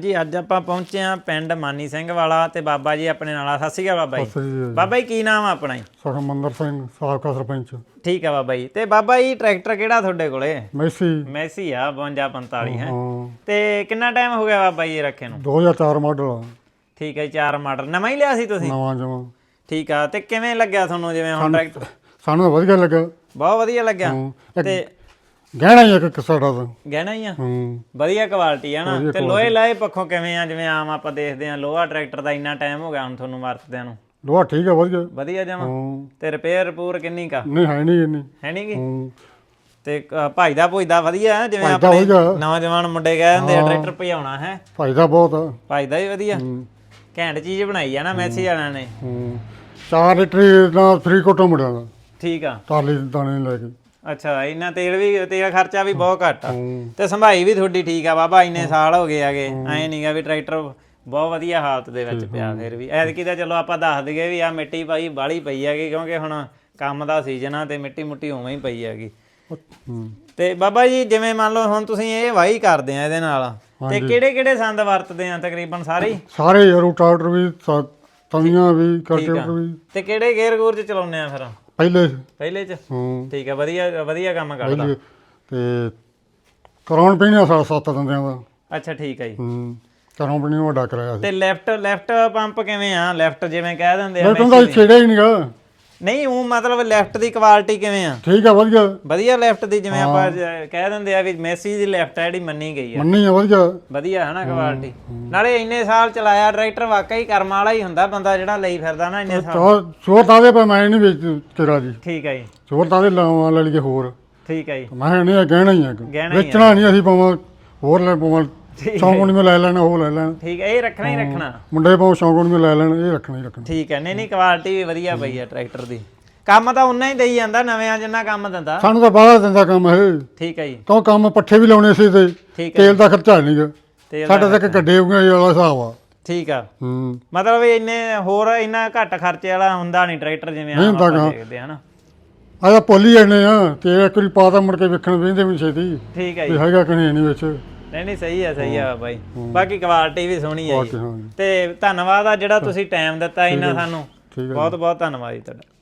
ਜੀ ਅੱਜ ਆਪਾਂ ਪਹੁੰਚੇ ਆ ਪਿੰਡ ਮਾਨੀ ਸਿੰਘ ਵਾਲਾ ਤੇ ਬਾਬਾ ਜੀ ਆਪਣੇ ਨਾਲ ਆ। ਸਤਿ ਸ਼੍ਰੀ ਅਕਾਲ ਬਾਬਾ ਜੀ। ਬਾਬਾ ਜੀ ਕੀ ਨਾਮ ਆ ਆਪਣਾ ਜੀ? ਸੁਖਮੰਦਰ ਸਿੰਘ ਸਾਬਕਾ ਸਰਪੰਚ। ਠੀਕ ਆ ਬਾਬਾ ਜੀ। ਤੇ ਬਾਬਾ ਜੀ ਟਰੈਕਟਰ ਕਿਹੜਾ ਤੁਹਾਡੇ ਕੋਲੇ? ਮੈਸੀ। ਮੈਸੀ ਆ 52 45 ਹੈ? ਤੇ ਕਿੰਨਾ ਟਾਈਮ ਹੋ ਗਿਆ ਬਾਬਾ ਜੀ ਰੱਖੇ ਨੂੰ? 2004 ਮਾਡਲ ਠੀਕ ਹੈ ਚਾਰ ਮਾਡਲ। ਨਵਾਂ ਹੀ ਲਿਆ ਸੀ ਤੁਸੀਂ? ਨਵਾਂ ਜਮਾ। ਠੀਕ ਆ ਤੇ ਕਿਵੇਂ ਲੱਗਿਆ ਤੁਹਾਨੂੰ ਜਿਵੇਂ ਹੁਣ ਟਰੈਕਟਰ ਸਾਨੂੰ ਵਧੀਆ ਲੱਗਾ। ਬਹੁਤ ਵਧੀਆ ਲੱਗਿਆ। ਤੇ ਗਹਿਣਾ ਹੀ ਇੱਕ ਸਾਡਾ ਤਾਂ। ਗਹਿਣਾ ਹੀ ਆ? ਹੂੰ। ਵਧੀਆ ਕੁਆਲਿਟੀ ਆ ਨਾ। ਵਧੀਆ ਤੇ ਲੋਹੇ ਲਾਏ ਪੱਖੋਂ ਕਿਵੇਂ ਆ? ਜਿਵੇਂ ਆਮ ਆਪਾਂ ਦੇਖਦੇ ਆ ਲੋਹਾ ਟਰੈਕਟਰ ਦਾ ਇੰਨਾ ਟਾਈਮ ਹੋ ਗਿਆ ਹੁਣ ਤੁਹਾਨੂੰ ਵਰਤਦਿਆਂ ਨੂੰ। ਲੋਹਾ ਠੀਕ ਆ ਵਧੀਆ। ਵਧੀਆ ਜਮਾ। ਹਾਂ। ਤੇ ਰਿਪੇਅਰ ਪੂਰ ਕਿੰਨੀ ਕਾ ਨਹੀਂ ਹੈ ਨਹੀਂ ਇੰਨੀ। ਹੈ ਨੀ ਗੀ? ਹੂੰ। ਤੇ ਭਾਈ ਦਾ ਭੁਜਦਾ ਵਧੀਆ ਹੈ, ਜਿਵੇਂ ਭਾਈ ਦਾ ਆਪਣੇ ਵਧੀਆ। ਨੌਜਵਾਨ ਮੁੰਡੇ ਕਹਿ ਦਿੰਦੇ ਆ ਟਰੈਕਟਰ ਭਜਾਉਣਾ ਹੈ? ਫਾਇਦਾ ਬਹੁਤ ਆ। ਭਾਈ ਦਾ ਵੀ ਵਧੀਆ। ਹੂੰ। ਘੈਂਟ ਚੀਜ਼ ਬਣਾਈ ਆ ਨਾ ਮੈਸੀ ਵਾਲਿਆਂ ਨੇ। ਹੂੰ। 4 ਲੀਟਰ ਦਾ ਫਰੀ ਕੋਟੋ ਮੁੜਿਆ ਦਾ ਠੀਕ ਆ। ਟਾਲੀ ਦੇ ਦਾਣੇ ਲੈ ਕੇ। ਅੱਛਾ ਇੰਨਾ ਤੇਲ ਵੀ ਤੇਲ ਖਰਚਾ ਵੀ ਬਹੁਤ ਘੱਟ ਆ। ਤੇ ਸੰਭਾਈ ਵੀ ਤੁਹਾਡੀ ਠੀਕ ਆ ਬਾਬਾ ਇੰਨੇ ਸਾਲ ਹੋ ਗਏ ਆਗੇ। ਐ ਨਹੀਂਗਾ ਵੀ ਟਰੈਕਟਰ ਬਹੁਤ ਵਧੀਆ ਹਾਲਤ ਦੇ ਵਿੱਚ ਪਿਆ ਫਿਰ ਵੀ। ਐਤਕੀ ਤਾਂ ਚਲੋ ਆਪਾਂ ਦੱਸ ਦਈਏ ਵੀ ਆ ਮਿੱਟੀ ਭਾਈ ਬਾਲੀ ਪਈ ਹੈਗੀ ਕਿਉਂਕਿ ਹੁਣ ਕੰਮ ਦਾ ਸੀਜ਼ਨ ਆ ਤੇ ਮਿੱਟੀ ਮੁੱਟੀ ਉਵੇਂ ਹੀ ਪਈ ਹੈਗੀ ਤੇ ਬਾਬਾ ਜੀ ਜਿਵੇਂ ਮੰਨ ਲਓ ਹੁਣ ਤੁਸੀਂ ਇਹ ਵਾਹੀ ਕਰਦੇ ਆ ਇਹਦੇ ਨਾਲ ਤੇ ਕਿਹੜੇ ਕਿਹੜੇ ਸੰਦ ਵਰਤਦੇ ਆ ਤਕਰੀਬਨ ਸਾਰੇ? ਸਾਰੇ ਰੋਟਾਟਰ ਵੀ ਤਵੀਆਂ ਵੀ ਕਲਟੀਵੇਟਰ ਵੀ। ਤੇ ਕਿਹੜੇ ਗੇਅਰ ਗੂਰ ਚ ਚਲਾਉਂਦੇ ਆ ਫਿਰ? ਪਹਿਲੇ ਪਹਿਲੇ ਚ? ਹੂੰ। ਠੀਕ ਆ ਵਧੀਆ ਵਧੀਆ ਕੰਮ ਕਰਦਾ। ਪਹਿਲੇ ਤੇ ਕਰਾਉਣ ਪੈਣੀ ਸਾਡਾ ਸੱਤ ਦਿੰਦਿਆਂ ਦਾ। ਅੱਛਾ ਠੀਕ ਆ ਜੀ। ਹੂੰ ਕਰਾਉਣ ਪੈਣੀ ਵੱਡਾ ਕਰਾਇਆ ਸੀ। ਤੇ ਲੈਫਟ ਲੈਫਟ ਪੰਪ ਕਿਵੇਂ ਆ? ਲੈਫਟ ਜਿਵੇਂ ਕਹਿ ਦਿੰਦੇ ਆ ਮੈਂ ਕਹਿੰਦਾ ਛੇੜਿਆ ਹੀ ਨਹੀਂਗਾ ਨਹੀਂ ਉਹ ਮਤਲਬ ਲੈਫਟ ਦੀ ਕੁਆਲਿਟੀ ਕਿਵੇਂ ਆ? ਠੀਕ ਆ ਵਧੀਆ। ਵਧੀਆ ਲੈਫਟ ਦੀ ਜਿਵੇਂ ਆਪਾਂ ਜ- ਕਹਿ ਦਿੰਦੇ ਆ ਵੀ ਮੈਸੀ ਦੀ ਲੈਫਟ ਆ ਜਿਹੜੀ ਮੰਨੀ ਗਈ ਆ। ਮੰਨੀ ਆ ਵਧੀਆ। ਵਧੀਆ ਹੈ ਨਾ ਕੁਆਲਿਟੀ ਨਾਲੇ ਇੰਨੇ ਸਾਲ ਚਲਾਇਆ ਟਰੈਕਟਰ ਵਾਕਈ ਕਰਮ ਵਾਲਾ ਹੀ ਹੁੰਦਾ ਬੰਦਾ ਜਿਹੜਾ ਲਈ ਫਿਰਦਾ ਨਾ ਇੰਨੇ ਸਾਲ। ਚੋ ਚੋਰ ਤਾਦੇ ਪਾ ਮੈਂ ਨਹੀਂ ਵੇਚ ਤੇਰਾ ਜੀ। ਠੀਕ ਆ ਜੀ। ਚੋਰ ਤਾਦੇ ਲਾਵਾਂ ਲੈ ਲਈਏ ਹੋਰ। ਠੀਕ ਆ ਜੀ। ਮੈਂ ਨਹੀਂ ਇਹ ਗਹਿਣਾ ਹੀ ਆ ਇੱਕ। ਗਹਿਣਾ ਹੀ ਆ। ਵੇਚਣਾ ਨਹੀਂ ਅਸੀਂ ਪਾਵਾਂ ਹੋਰ ਲੈ ਪਾਵਾਂ ਸ਼ੌਂਕ ਨੂੰ ਲੈ ਲੈਣਾ ਉਹ ਲੈ ਲੈਣਾ। ਠੀਕ ਹੈ ਇਹ ਰੱਖਣਾ ਹੀ ਰੱਖਣਾ। ਮੁੰਡੇ ਪਾਉ ਸ਼ੌਂਕ ਨੂੰ ਲੈ ਲੈਣ ਇਹ ਰੱਖਣਾ ਹੀ ਰੱਖਣਾ। ਠੀਕ ਹੈ ਨਹੀਂ ਨਹੀਂ ਕੁਆਲਿਟੀ ਵੀ ਵਧੀਆ ਪਈ ਆ ਟਰੈਕਟਰ ਦੀ। ਕੰਮ ਤਾਂ ਉਨਾ ਹੀ ਦੇਈ ਜਾਂਦਾ ਨਵਿਆਂ ਜਿੰਨਾ ਕੰਮ ਦਿੰਦਾ। ਸਾਨੂੰ ਤਾਂ ਬਾਹਲਾ ਦਿੰਦਾ ਕੰਮ ਇਹ। ਠੀਕ ਹੈ ਜੀ। ਕਿਉਂ ਕੰਮ ਪੱਠੇ ਵੀ ਲਾਉਣੇ ਸੀ ਤੇ ਠੀਕ ਹੈ। ਤੇਲ ਦਾ ਖਰਚਾ ਨਹੀਂਗਾ ਤੇਲ ਸਾਡੇ ਤੱਕ ਗੱਡੇ ਹੋ ਗਏ ਵਾਲਾ ਹਿਸਾਬ ਆ। ਠੀਕ ਆ। ਹੂੰ। ਮਤਲਬ ਇਹ ਇੰਨੇ ਹੋਰ ਇੰਨਾ ਘੱਟ ਖਰਚੇ ਵਾਲਾ ਹੁੰਦਾ ਨਹੀਂ ਟਰੈਕਟਰ ਜਿਵੇਂ ਆਮ ਹੁੰਦਾ ਆਪਾਂ ਗਾ। ਦੇਖਦੇ ਆਇਆ ਹੀ ਜਾਂਦੇ ਆ ਤੇ ਇੱਕ ਵਾਰੀ ਪਾਤਾ ਮੁੜ ਕੇ ਵੇਖਣ ਵੇਂਦੇ ਵੀ ਛੇਤੀ। ਠੀਕ ਹੈ ਵੀ ਜੀ ਹੈਗਾ ਕਿ ਨਹੀਂ ਨਹੀਂ ਵਿੱਚ। ਨਹੀਂ ਨਹੀਂ ਸਹੀ ਆ ਸਹੀ ਆ ਬਾਈ। ਬਾਕੀ ਕੁਆਲਿਟੀ ਵੀ ਸੋਹਣੀ ਆ ਜੀ। ਤੇ ਧੰਨਵਾਦ ਆ ਜਿਹੜਾ ਤੁਸੀਂ ਟਾਈਮ ਦਿੱਤਾ ਇੰਨਾ ਸਾਨੂੰ। ਬਹੁਤ ਬਹੁਤ ਧੰਨਵਾਦ ਜੀ ਤੁਹਾਡਾ।